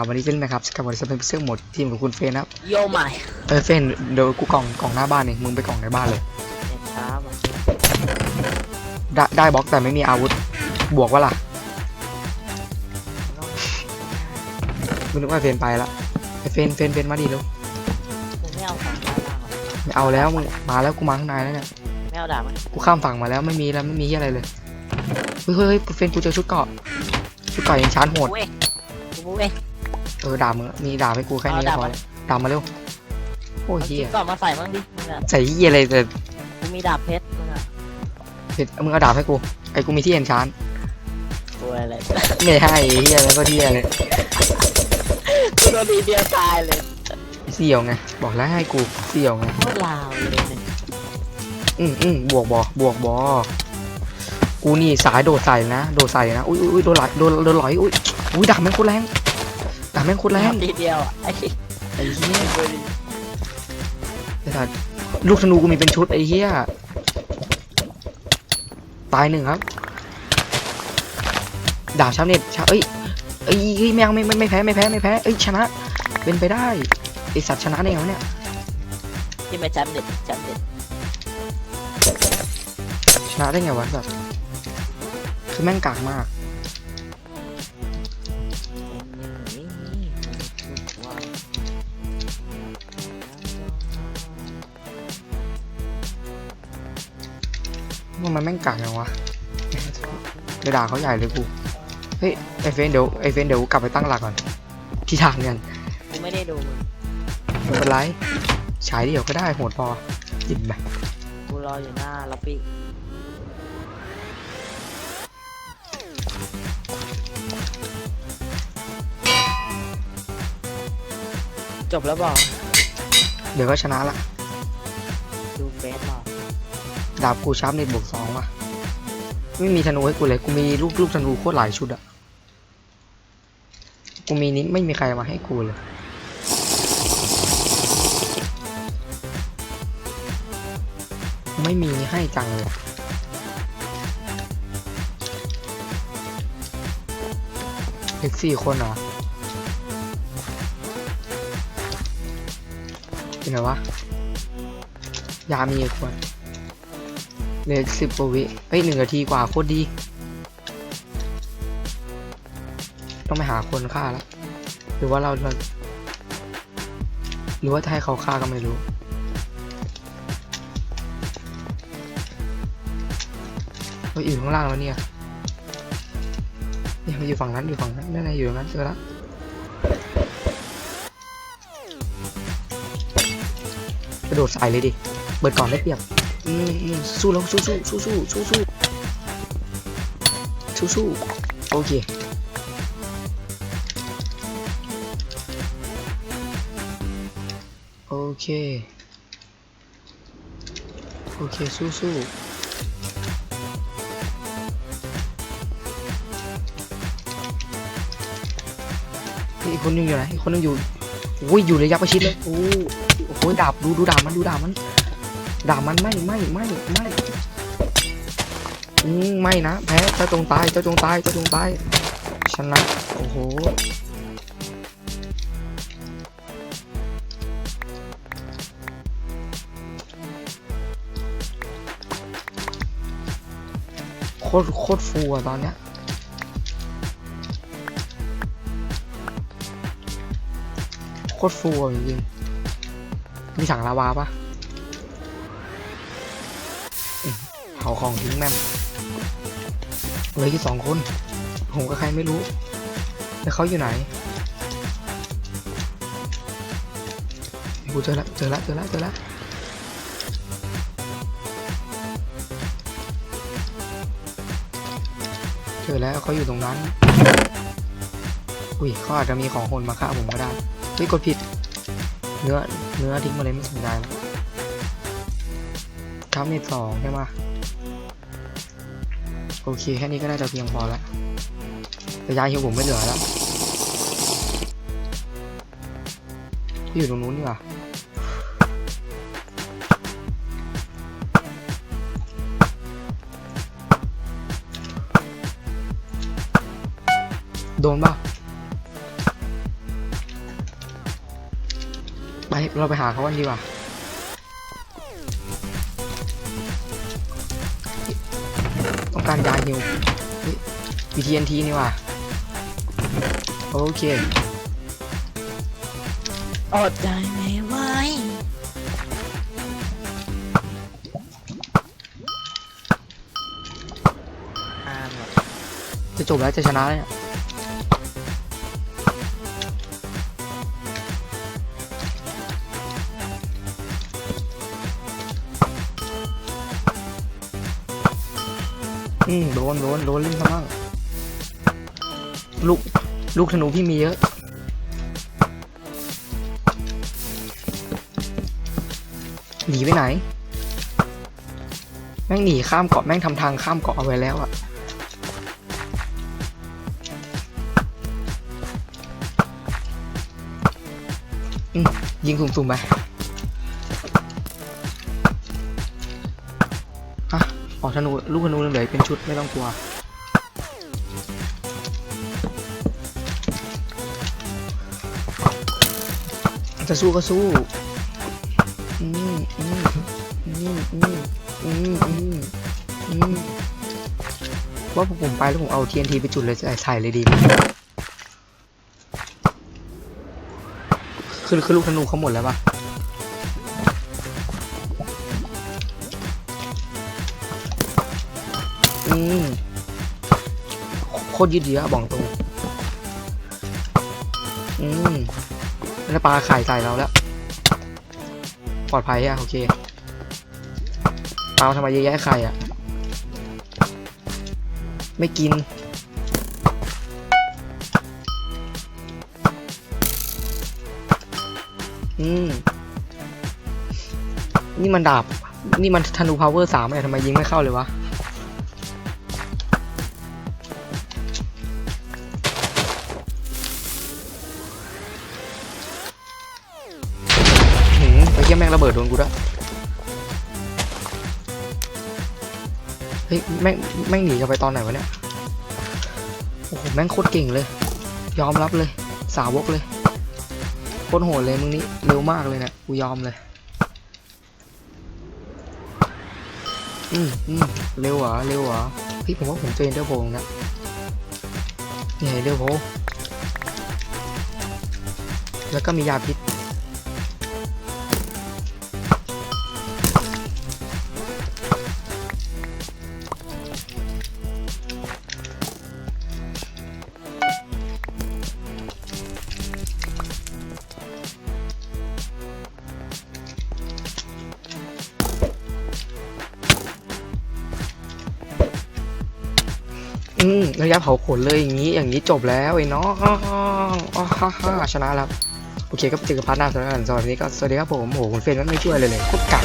ครับวันนี้เล่นนะครับกับวันนี้จะเป็นเสื้อหมดทีมของคุณเฟนนะครับโยใหม่เออเฟนเดี๋ยวกูกล่องกล่องหน้าบ้านเองมึงไปกล่องในบ้านเลยเน็ตช้าว่ะได้ได้บล็อกแต่ไม่มีอาวุธบวกว่าล่ะมึงนึกว่าเฟนไปละไอเฟนเฟนเฟนมาดิเร็วกูไม่เอาของได้บ้างหรอไม่เอาแล้วมึงมาแล้วกูมาข้างในแล้วเนี่ยไม่เอาดาบมั้ยกูข้ามฝั่งมาแล้วไม่มีแล้วไม่มีอะไรเลยเฮ้ยเฮ้ยเฮ้ยเฟนกูเจอชุดเกราะชุดเกราะยังชาร์จโหดกู เองกูเองเออดาบมึงมีดาบให้กูแค่นี้ก็เอาดาบพอมาแล้วดาบมาเร็วโอ้ยเอาเฮีจิ๊ยบก่อนมาใส่บ้างดิมึงอะใส่เฮียอะไรแต่กูมีดาบเพชรมึงอะเผ็ดมึงเอาดาบให้กูไอ้กูมีที่เอ็นชานกูอะไรไม่ให้ไอ้เฮียแล้วก็เฮียเลยกูโดนทีเดียวตายเลยเสี่ยวไงบอกแล้วให้กูเสี่ยวไงโคตรลาวเลยเนี่ยอืมอืมบวกบอกวกบอกูนี่สายโดดใส่นะโดดใส่นะอุ้ยอุ้ยอุ้ยโดนไหลโดนโดนไหลอยอุ้ยอุ้ยดาบแม่งโคตรแรง ดาบแม่งโคตรแรงทีเดียวอะไอ้ไอ้เหี้ยไอ้สัสลูกธนูกูมีเป็นชุดไอ้เหี้ยตายหนึ่งครับ ดาบชาวเน็ตชาเอ้ยเอ้ยเอ้ยแมวไม่ไม่ไม่แพ้ไม่แพ้ไม่แพ้เอ้ยชนะ เป็นไปได้ไอสัตว์ชนะได้ไงวะเนี่ยที่ไม่แชมป์เด็ดแชมป์เด็ดชนะได้ไงวะแบบคือแม่งกากมาก ว่ามันแม่งกากยังวะเดี๋ยวด่าเขาใหญ่เลยกู เฮ้ยไอเฟนเดี๋ยวไอเฟนเดี๋ยวกลับไปตั้งหลักก่อน ที่ทางกันกูไม่ได้ดูมึงไม่เป็นไรฉายเดี่ยวก็ได้โหดพอหยิบไปกูรออยู่หน้าล็อบบี้จบแล้วบอก เดี๋ยวก็ชนะละดูเบสหรอ ดาบกูชาร์ปเน็ตบวกสองว่ะไม่มีธนูให้กูเลย กูมีลูกลูกธนูโคตรหลายชุดอะกูมีนี้ไม่มีใครมาให้กูเลย ไม่มีให้จังเลยอะเด็กสี่คนเหรอเป็นไงวะ ยามีอีกคน เลือสิบกว่าวิเฮ้ยหนึ่งนาทีกว่าโคตรดี ต้องไปหาคนฆ่าแล้ว หรือว่าเราเราหรือว่าจะให้เขาฆ่าก็ไม่รู้เฮ้ยอยู่ข้างล่างแล้วเนี่ยเนี่ยมันอยู่ฝั่งนั้นอยู่ฝั่งนั้นนั่นไงอยู่ตรงนั้นเจอแล้วกระโดดใส่เลยดิ เบิดก่อนได้เปรียบ สู้แล้วสู้สู้สู้สู้สู้สู้สู้สู้โอเคโอเคโอเคสู้สู้เฮ้ยอีกคนนึงอยู่ไหนอีกคนนึงอยู่โอ้ยอยู่ระยะประชิดเลยโอ้โหดาบดูดูดาบมันดูดาบมัน ด่ามันไม่ไม่ไม่ไม่อืมไม่นะแพ้เจ้าจงตายเจ้าจงตายเจ้าจงตายชนะโอ้โหโคตรโคตรฟูอะตอนเนี้ยโคตรฟูจริงๆมีถังลาวาปะาของทิ้งแม่มเหลือที่สองคน ผมกับใครไม่รู้ แล้วเขาอยู่ไหนกูเจอละเจอละเจอละเจอละเจอแล้วเขาอยู่ตรงนั้น อุ้ยเขาอาจจะมีของคนมาฆ่าผมก็ได้เฮ้ยกดผิด เนื้อเนื้อทิ้งมาเลยไม่สนใจแล้วทับเน็ตสองใช่ไหม โอเคแค่นี้ก็น่าจะเพียงพอแล้วระยะเฮลผมไม่เหลือแล้วอยู่ตรงนู้นดีกว่าโดนป่ะไปเราไปหาเขากันดีกว่า BTNT นี่ว่ะโอเคอดใจไม่ไหวอ่านหมดจะจบแล้วจะชนะแล้วเนี่ยอืมโดนโดนโดนเล่นซะมั่ง ลูก ลูกธนูพี่มีเยอะ หนีไปไหน แม่งหนีข้ามเกาะแม่งทำทางข้ามเกาะเอาไว้แล้วอะยิงสุ่มๆไปอะออกธนูลูกธนูเหลือเป็นชุดไม่ต้องกลัว จะสู้ก็สู้อืมอืมอืมอืมอืมอืมอืมว่าผมไปแล้วผมเอา TNT ไปจุดเลยใส่ใส่เลยดีคือคือลูกธนูเขาหมดแล้วปะอืมโคตรยืดเยื้อบอกตรงอืม แล้วปลาไข่ใส่เราแล้ว ปลอดภัยอะโอเคเอาทำไมเยอะแยะไข่อะไม่กิน อืม นี่มันดาบ นี่มันธนูพาวเวอร์สามเลยทำไมยิงไม่เข้าเลยวะ งระเบิดโดนกูด้วยเฮ้ยแม่งแม่งหนีกันไปตอนไหนวะเนี่ยโอ้โหแม่งโคตรเก่งเลย ยอมรับเลย สาวกเลยโคตรโหดเลยมึงนี่เร็วมากเลยเนะี่ยกูยอมเลยอืมอืมเร็วเหรอเร็วเหรอพี่ผมว่าผมเจอเอนเดอร์โพงนะนี่ไงเดอร์โพแล้วก็มียาพิษ ระยะเผาขนเลยอย่างนี้อย่างนี้จบแล้วไอ้น้องอ๋อฮ่าฮ่าชนะแล้วโอเคก็เจอกับพาร์ทหน้าสำหรับวันนี้ก็สวัสดีครับผมโอ้โหคุณเฟรนมันไม่ช่วยเลยเลยโคตรกัด